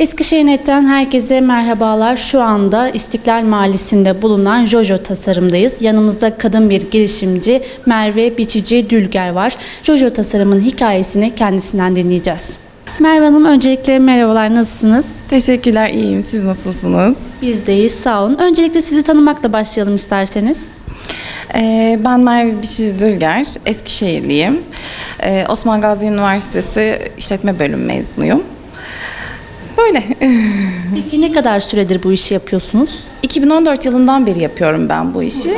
Eskişehir Net'ten herkese merhabalar. Şu anda İstiklal Mahallesi'nde bulunan Jojo Tasarım'dayız. Yanımızda kadın bir girişimci Merve Biçici Dülger var. Jojo Tasarım'ın hikayesini kendisinden dinleyeceğiz. Merve Hanım öncelikle merhabalar nasılsınız? Teşekkürler, iyiyim. Siz nasılsınız? Bizdeyiz sağ olun. Öncelikle sizi tanımakla başlayalım isterseniz. Ee, ben Merve Biçiz Dülger, Eskişehirliyim. Ee, Osman Gazi Üniversitesi İşletme Bölümü mezunuyum. Böyle. Peki ne kadar süredir bu işi yapıyorsunuz? 2014 yılından beri yapıyorum ben bu işi.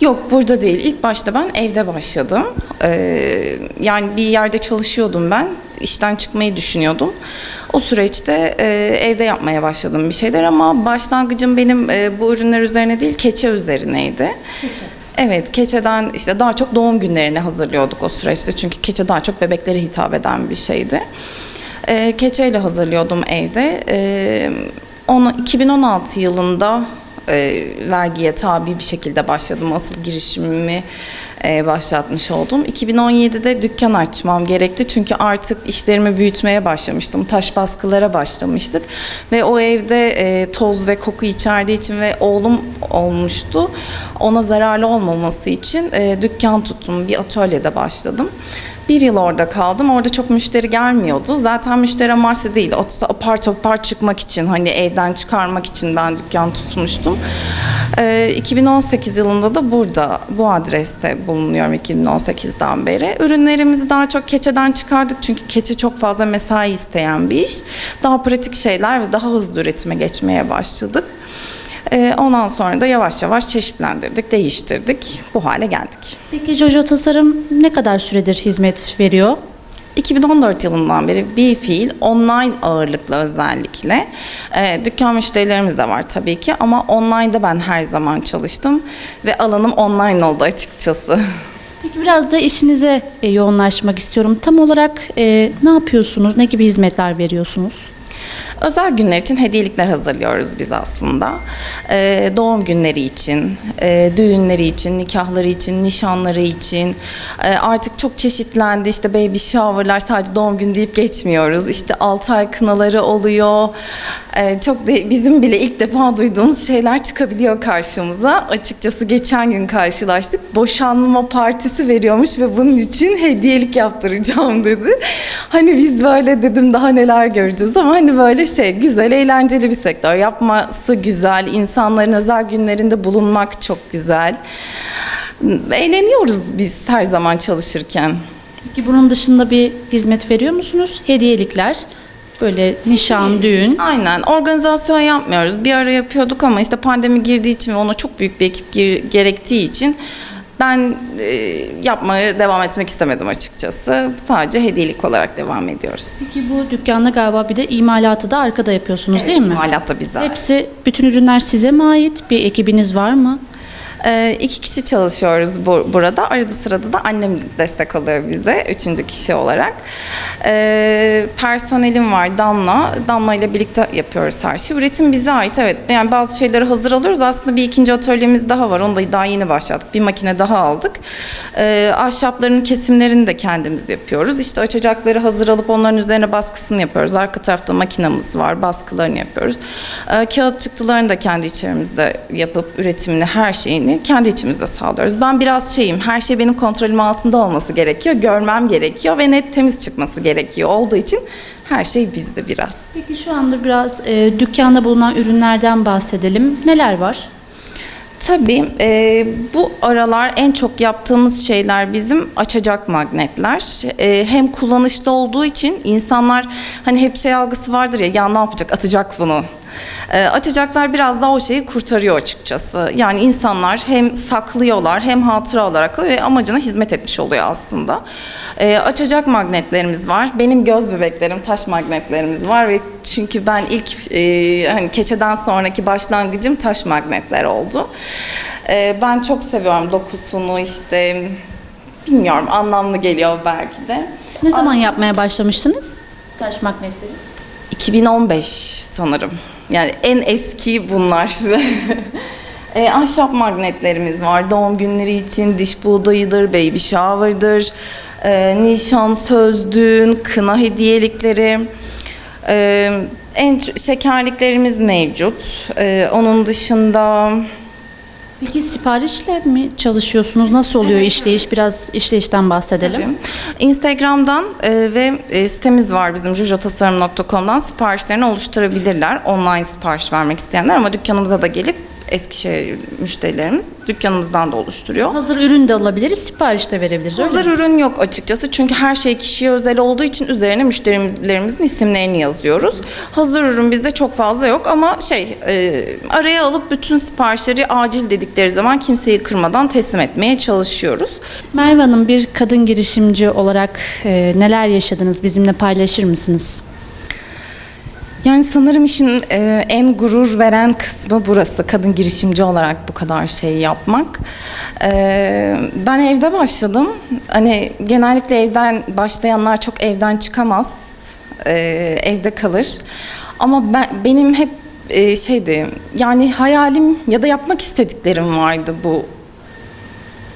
Yok burada değil. İlk başta ben evde başladım. Ee, yani bir yerde çalışıyordum ben. İşten çıkmayı düşünüyordum. O süreçte e, evde yapmaya başladım bir şeyler ama başlangıcım benim e, bu ürünler üzerine değil keçe üzerineydi. Evet, keçeden işte daha çok doğum günlerini hazırlıyorduk o süreçte. Çünkü keçe daha çok bebeklere hitap eden bir şeydi. E, keçeyle hazırlıyordum evde. E, onu 2016 yılında e, vergiye tabi bir şekilde başladım. Asıl girişimimi e, başlatmış oldum. 2017'de dükkan açmam gerekti çünkü artık işlerimi büyütmeye başlamıştım. Taş baskılara başlamıştık ve o evde e, toz ve koku içerdiği için ve oğlum olmuştu. Ona zararlı olmaması için e, dükkan tuttum. Bir atölyede başladım. Bir yıl orada kaldım. Orada çok müşteri gelmiyordu. Zaten müşteri amaçlı değil. Apar topar çıkmak için hani evden çıkarmak için ben dükkan tutmuştum. Ee, 2018 yılında da burada bu adreste bulunuyorum 2018'den beri. Ürünlerimizi daha çok keçeden çıkardık çünkü keçe çok fazla mesai isteyen bir iş. Daha pratik şeyler ve daha hızlı üretime geçmeye başladık. Ee, ondan sonra da yavaş yavaş çeşitlendirdik, değiştirdik. Bu hale geldik. Peki Jojo Tasarım ne kadar süredir hizmet veriyor? 2014 yılından beri bir fiil online ağırlıklı özellikle. Ee, dükkan müşterilerimiz de var tabii ki ama online'da ben her zaman çalıştım ve alanım online oldu açıkçası. Peki biraz da işinize e, yoğunlaşmak istiyorum. Tam olarak e, ne yapıyorsunuz? Ne gibi hizmetler veriyorsunuz? Özel günler için hediyelikler hazırlıyoruz biz aslında. Ee, doğum günleri için, e, düğünleri için, nikahları için, nişanları için. E, artık çok çeşitlendi. İşte baby shower'lar sadece doğum günü deyip geçmiyoruz. İşte 6 ay kınaları oluyor. E, çok de, bizim bile ilk defa duyduğumuz şeyler çıkabiliyor karşımıza. Açıkçası geçen gün karşılaştık. Boşanma partisi veriyormuş ve bunun için hediyelik yaptıracağım dedi. Hani biz böyle dedim daha neler göreceğiz ama hani böyle şey güzel, eğlenceli bir sektör. Yapması güzel, insanların özel günlerinde bulunmak çok güzel. Eğleniyoruz biz her zaman çalışırken. Peki bunun dışında bir hizmet veriyor musunuz? Hediyelikler, böyle nişan, düğün. Aynen organizasyon yapmıyoruz. Bir ara yapıyorduk ama işte pandemi girdiği için ve ona çok büyük bir ekip gir- gerektiği için ben e, yapmaya devam etmek istemedim açıkçası. Sadece hediyelik olarak devam ediyoruz. Peki bu dükkanda galiba bir de imalatı da arkada yapıyorsunuz değil mi? İmalat da bize. ait. Hepsi, bütün ürünler size mi ait? Bir ekibiniz var mı? Ee, iki kişi çalışıyoruz bu, burada. Arada sırada da annem destek oluyor bize. Üçüncü kişi olarak. Ee, personelim var Damla. Damla ile birlikte yapıyoruz her şeyi. Üretim bize ait evet. Yani bazı şeyleri hazır alıyoruz. Aslında bir ikinci atölyemiz daha var. Onu da daha yeni başladık. Bir makine daha aldık. Ee, ahşapların kesimlerini de kendimiz yapıyoruz. İşte açacakları hazır alıp onların üzerine baskısını yapıyoruz. Arka tarafta makinamız var. Baskılarını yapıyoruz. Kağıt çıktılarını da kendi içerimizde yapıp üretimini her şeyini kendi içimizde sağlıyoruz. Ben biraz şeyim, her şey benim kontrolüm altında olması gerekiyor, görmem gerekiyor ve net temiz çıkması gerekiyor olduğu için her şey bizde biraz. Peki şu anda biraz e, dükkanda bulunan ürünlerden bahsedelim. Neler var? Tabii e, bu aralar en çok yaptığımız şeyler bizim açacak magnetler. E, hem kullanışlı olduğu için insanlar hani hep şey algısı vardır ya ya ne yapacak atacak bunu. E, açacaklar biraz daha o şeyi kurtarıyor açıkçası. Yani insanlar hem saklıyorlar hem hatıra olarak ve amacına hizmet etmiş oluyor aslında. E, açacak magnetlerimiz var. Benim göz bebeklerim, taş magnetlerimiz var ve çünkü ben ilk e, hani keçeden sonraki başlangıcım taş magnetler oldu. E, ben çok seviyorum dokusunu işte bilmiyorum anlamlı geliyor belki de. Ne zaman yapmaya başlamıştınız? Taş magnetleri. 2015 sanırım. Yani en eski bunlar. e, ahşap magnetlerimiz var. Doğum günleri için diş buğdayıdır, baby shower'dır, e, nişan, söz, düğün, kına hediyelikleri. E, En şekerliklerimiz mevcut. Ee, onun dışında Peki siparişle mi çalışıyorsunuz? Nasıl oluyor işleyiş? Biraz işleyişten bahsedelim. Instagram'dan e, ve e, sitemiz var bizim jojotasarım.com'dan siparişlerini oluşturabilirler. Online sipariş vermek isteyenler ama dükkanımıza da gelip Eskişehir müşterilerimiz dükkanımızdan da oluşturuyor. Hazır ürün de alabiliriz, sipariş de verebiliriz. öyle Hazır mi? ürün yok açıkçası çünkü her şey kişiye özel olduğu için üzerine müşterilerimizin isimlerini yazıyoruz. Hazır ürün bizde çok fazla yok ama şey e, araya alıp bütün siparişleri acil dedikleri zaman kimseyi kırmadan teslim etmeye çalışıyoruz. Merve Hanım bir kadın girişimci olarak e, neler yaşadınız? Bizimle paylaşır mısınız? Yani sanırım işin e, en gurur veren kısmı burası. Kadın girişimci olarak bu kadar şey yapmak. E, ben evde başladım. Hani genellikle evden başlayanlar çok evden çıkamaz. E, evde kalır. Ama ben benim hep e, şeydi yani hayalim ya da yapmak istediklerim vardı bu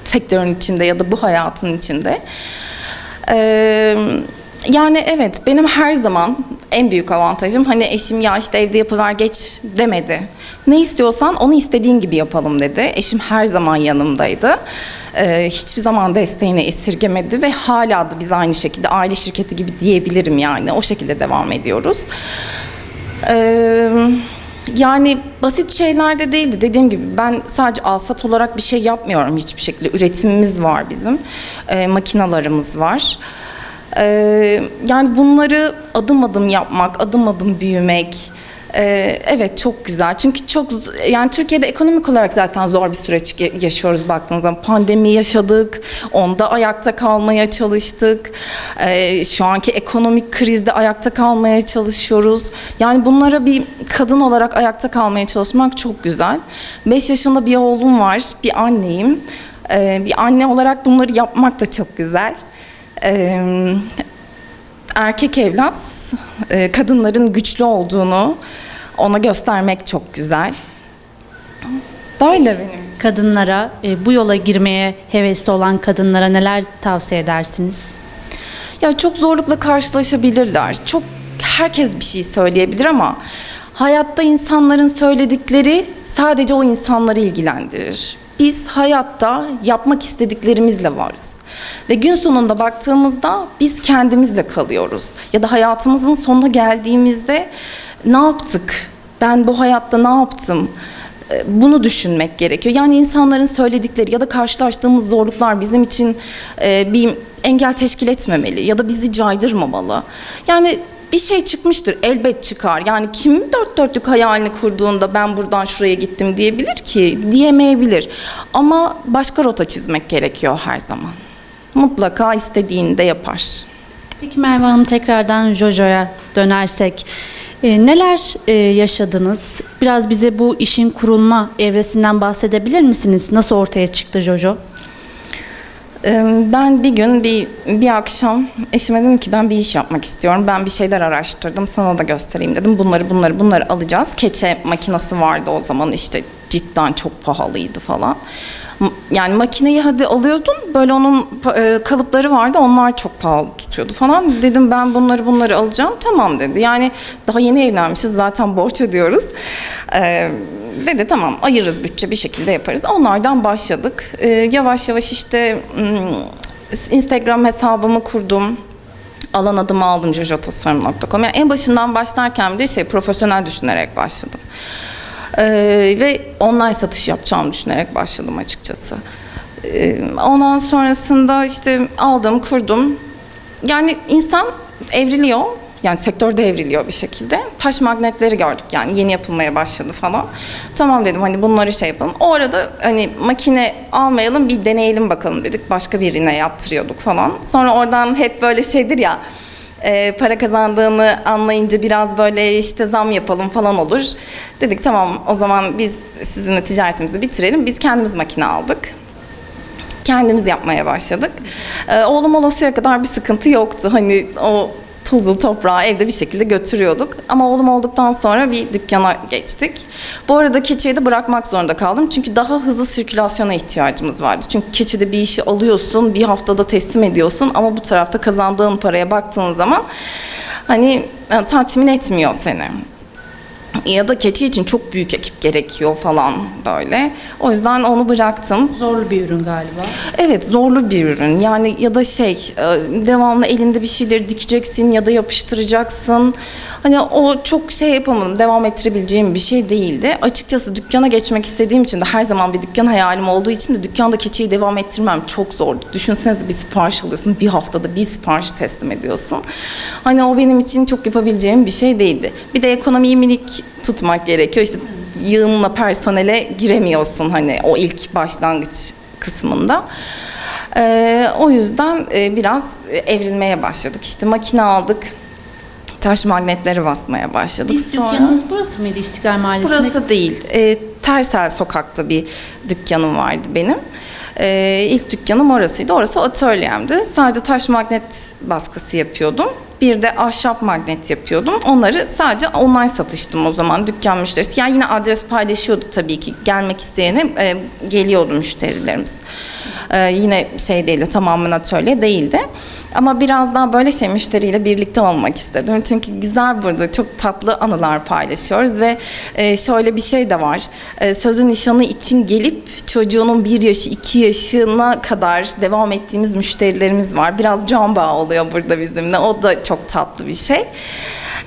sektörün içinde ya da bu hayatın içinde. Ee, yani evet benim her zaman en büyük avantajım hani eşim ya işte evde yapıver geç demedi. Ne istiyorsan onu istediğin gibi yapalım dedi. Eşim her zaman yanımdaydı. Ee, hiçbir zaman desteğini esirgemedi ve hala da biz aynı şekilde aile şirketi gibi diyebilirim yani. O şekilde devam ediyoruz. Ee, yani basit şeyler de değildi. Dediğim gibi ben sadece alsat olarak bir şey yapmıyorum hiçbir şekilde. Üretimimiz var bizim. Ee, makinalarımız var. Ee, yani bunları adım adım yapmak, adım adım büyümek. ee, evet çok güzel. Çünkü çok yani Türkiye'de ekonomik olarak zaten zor bir süreç yaşıyoruz baktığınız zaman. Pandemi yaşadık. Onda ayakta kalmaya çalıştık. Ee, şu anki ekonomik krizde ayakta kalmaya çalışıyoruz. Yani bunlara bir kadın olarak ayakta kalmaya çalışmak çok güzel. 5 yaşında bir oğlum var. Bir anneyim. Ee, bir anne olarak bunları yapmak da çok güzel. Ee, erkek evlat e, kadınların güçlü olduğunu ona göstermek çok güzel. Böyle benim. Kadınlara, e, bu yola girmeye hevesli olan kadınlara neler tavsiye edersiniz? Ya çok zorlukla karşılaşabilirler. Çok herkes bir şey söyleyebilir ama hayatta insanların söyledikleri sadece o insanları ilgilendirir. Biz hayatta yapmak istediklerimizle varız. Ve gün sonunda baktığımızda biz kendimizle kalıyoruz. Ya da hayatımızın sonuna geldiğimizde ne yaptık? Ben bu hayatta ne yaptım? E, bunu düşünmek gerekiyor. Yani insanların söyledikleri ya da karşılaştığımız zorluklar bizim için e, bir engel teşkil etmemeli ya da bizi caydırmamalı. Yani bir şey çıkmıştır, elbet çıkar. Yani kim dört dörtlük hayalini kurduğunda ben buradan şuraya gittim diyebilir ki? Diyemeyebilir. Ama başka rota çizmek gerekiyor her zaman. Mutlaka istediğinde yapar. Peki Merve Hanım tekrardan Jojo'ya dönersek e, neler e, yaşadınız? Biraz bize bu işin kurulma evresinden bahsedebilir misiniz? Nasıl ortaya çıktı Jojo? Ee, Ben bir gün bir bir akşam eşime dedim ki ben bir iş yapmak istiyorum. Ben bir şeyler araştırdım. Sana da göstereyim dedim. Bunları bunları bunları alacağız. Keçe makinesi vardı o zaman işte cidden çok pahalıydı falan. Yani makineyi hadi alıyordun böyle onun e, kalıpları vardı onlar çok pahalı tutuyordu falan. Dedim ben bunları bunları alacağım tamam dedi. Yani daha yeni evlenmişiz zaten borç ödüyoruz. Ee, dedi tamam ayırırız bütçe bir şekilde yaparız. Onlardan başladık. Ee, yavaş yavaş işte mm, Instagram hesabımı kurdum. Alan adımı aldım jojotasarım.com. Yani en başından başlarken de şey profesyonel düşünerek başladım. Ee, ve online satış yapacağımı düşünerek başladım açıkçası. Ee, ondan sonrasında işte aldım, kurdum. Yani insan evriliyor. Yani sektörde evriliyor bir şekilde. Taş magnetleri gördük yani yeni yapılmaya başladı falan. Tamam dedim hani bunları şey yapalım. O arada hani makine almayalım bir deneyelim bakalım dedik. Başka birine yaptırıyorduk falan. Sonra oradan hep böyle şeydir ya e, para kazandığını anlayınca biraz böyle işte zam yapalım falan olur. Dedik tamam o zaman biz sizinle ticaretimizi bitirelim. Biz kendimiz makine aldık kendimiz yapmaya başladık. Ee, oğlum olasıya kadar bir sıkıntı yoktu. Hani o tozu toprağı evde bir şekilde götürüyorduk. Ama oğlum olduktan sonra bir dükkana geçtik. Bu arada keçiyi de bırakmak zorunda kaldım. Çünkü daha hızlı sirkülasyona ihtiyacımız vardı. Çünkü keçide bir işi alıyorsun, bir haftada teslim ediyorsun. Ama bu tarafta kazandığın paraya baktığın zaman hani e, tatmin etmiyor seni. Ya da keçi için çok büyük ekip gerekiyor falan böyle. O yüzden onu bıraktım. Zorlu bir ürün galiba. Evet zorlu bir ürün yani ya da şey e, devamlı elinde bir şeyleri dikeceksin ya da yapıştıracaksın. Hani o çok şey yapamadım devam ettirebileceğim bir şey değildi. Açıkçası dükkana geçmek istediğim için de her zaman bir dükkan hayalim olduğu için de dükkanda keçiyi devam ettirmem çok zordu. Düşünsenize bir sipariş alıyorsun bir haftada bir sipariş teslim ediyorsun. Hani o benim için çok yapabileceğim bir şey değildi. Bir de ekonomiyi minik tutmak gerekiyor. İşte yığınla personele giremiyorsun hani o ilk başlangıç kısmında. Ee, o yüzden e, biraz evrilmeye başladık. İşte makine aldık. Taş magnetleri basmaya başladık. İlk dükkanınız burası mıydı İstiklal Mahallesi'nde? Burası değil. E, Tersel sokakta bir dükkanım vardı benim. E, ilk dükkanım orasıydı. Orası atölyemdi. Sadece taş magnet baskısı yapıyordum. Bir de ahşap magnet yapıyordum. Onları sadece online satıştım o zaman dükkan müşterisi. Yani yine adres paylaşıyordu tabii ki. Gelmek isteyene e, geliyordu müşterilerimiz. E, yine şey değildi, tamamen atölye değildi. Ama biraz daha böyle şey müşteriyle birlikte olmak istedim. Çünkü güzel burada çok tatlı anılar paylaşıyoruz ve e, şöyle bir şey de var. E, sözün nişanı için gelip çocuğunun bir yaşı iki yaşına kadar devam ettiğimiz müşterilerimiz var. Biraz can bağı oluyor burada bizimle. O da çok tatlı bir şey.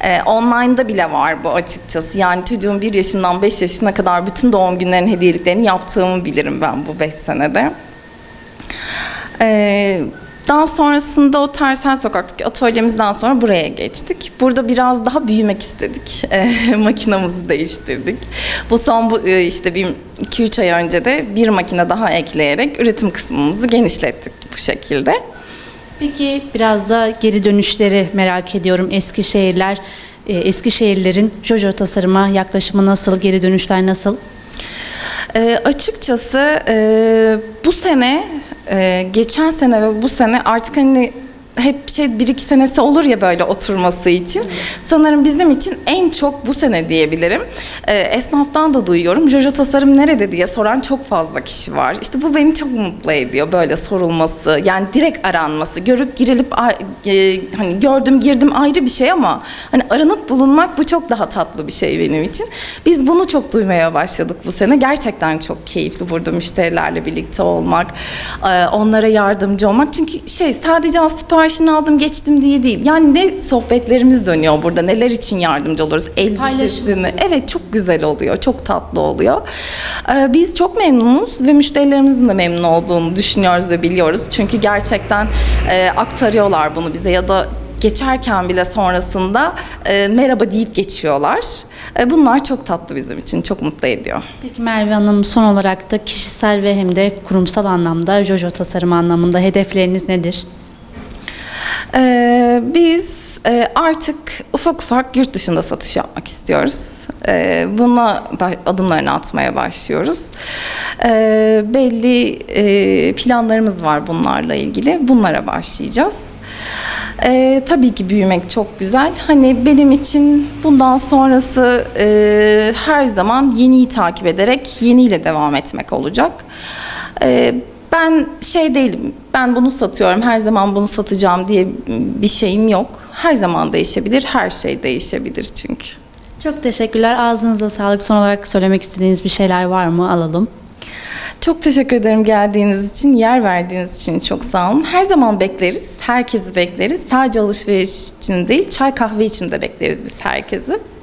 Ee, online'da bile var bu açıkçası. Yani çocuğun bir yaşından beş yaşına kadar bütün doğum günlerinin hediyeliklerini yaptığımı bilirim ben bu beş senede. Ee, daha sonrasında o Tersel Sokak'taki atölyemizden sonra buraya geçtik. Burada biraz daha büyümek istedik. Ee, makinamızı değiştirdik. Bu son bu, e, işte bir 2-3 ay önce de bir makine daha ekleyerek üretim kısmımızı genişlettik bu şekilde. Peki biraz da geri dönüşleri merak ediyorum. Eskişehirler, e, Eskişehirlerin Jojo tasarıma yaklaşımı nasıl, geri dönüşler nasıl? Ee, açıkçası e, bu sene, e, geçen sene ve bu sene artık hani hep şey bir iki senesi olur ya böyle oturması için. Sanırım bizim için en çok bu sene diyebilirim. Ee, esnaftan da duyuyorum. Jojo tasarım nerede diye soran çok fazla kişi var. İşte bu beni çok mutlu ediyor böyle sorulması. Yani direkt aranması. Görüp girilip e, hani gördüm girdim ayrı bir şey ama hani aranıp bulunmak bu çok daha tatlı bir şey benim için. Biz bunu çok duymaya başladık bu sene. Gerçekten çok keyifli burada müşterilerle birlikte olmak, e, onlara yardımcı olmak. Çünkü şey sadece az siparişini aldım geçtim diye değil. Yani ne sohbetlerimiz dönüyor burada, neler için yardımcı oluruz. Elbisesini. Evet çok güzel oluyor, çok tatlı oluyor. E, Biz çok memnunuz ve müşterilerimizin de memnun olduğunu düşünüyoruz ve biliyoruz. Çünkü gerçekten e, aktarıyorlar bunu bize ya da geçerken bile sonrasında e, merhaba deyip geçiyorlar. E, bunlar çok tatlı bizim için, çok mutlu ediyor. Peki Merve Hanım son olarak da kişisel ve hem de kurumsal anlamda Jojo tasarımı anlamında hedefleriniz nedir? E, biz e, artık ufak ufak yurt dışında satış yapmak istiyoruz. E, buna adımlarını atmaya başlıyoruz. E, belli e, planlarımız var bunlarla ilgili. Bunlara başlayacağız. E, tabii ki büyümek çok güzel. Hani benim için bundan sonrası e, her zaman yeniyi takip ederek yeniyle devam etmek olacak. E, ben şey değilim, ben bunu satıyorum, her zaman bunu satacağım diye bir şeyim yok. Her zaman değişebilir, her şey değişebilir çünkü. Çok teşekkürler. Ağzınıza sağlık. Son olarak söylemek istediğiniz bir şeyler var mı? Alalım. Çok teşekkür ederim geldiğiniz için, yer verdiğiniz için çok sağ olun. Her zaman bekleriz, herkesi bekleriz. Sadece alışveriş için değil, çay kahve için de bekleriz biz herkesi.